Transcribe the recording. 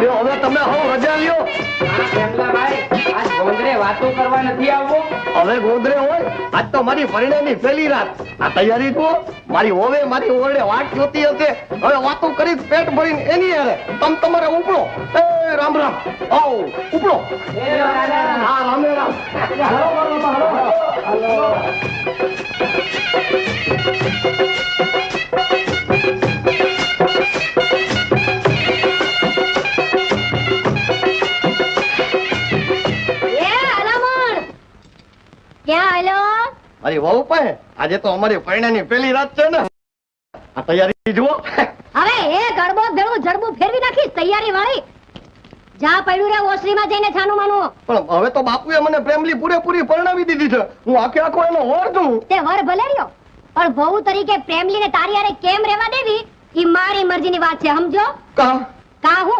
લ્યો હવે તમે હો રજા લ્યો. ભાઈ આજ ગોંદરે વાતો કરવા નથી આવવો હવે ગોદરે હોય આજ તો મારી પરિણામની પહેલી રાત. આ તૈયારી જુઓ મારી હોવે મારી ઓરડે વાટ જોતી હશે. હવે વાતો કરી પેટ ભરીને એની હારે. તમ તમારે ઉપડો. એ રામ રામ. આવો ઉપડો. હા રામે રામ. ક્યાં આયલો? અરે વહુ પાસે? આજે તો અમારી પરણાની પહેલી રાત છે ને. આ તૈયારી જુઓ. હવે એ ગડબો ભેળું જડબું ફેરવી નાખી તૈયારી વાળી. જા પડ્યું રે ઓસરીમાં જઈને છાનું માનું. પણ હવે તો બાપુએ મને પ્રેમલી પૂરેપૂરી પરણાવી દીધી છે. હું આખે આખો એનો વર છું. તે વર ભલે રહ્યો પણ બહુ તરીકે પ્રેમલીને તારી હારે કેમ રહેવા દેવી? ઈ મારી મરજીની વાત છે સમજો? કા? કા હું?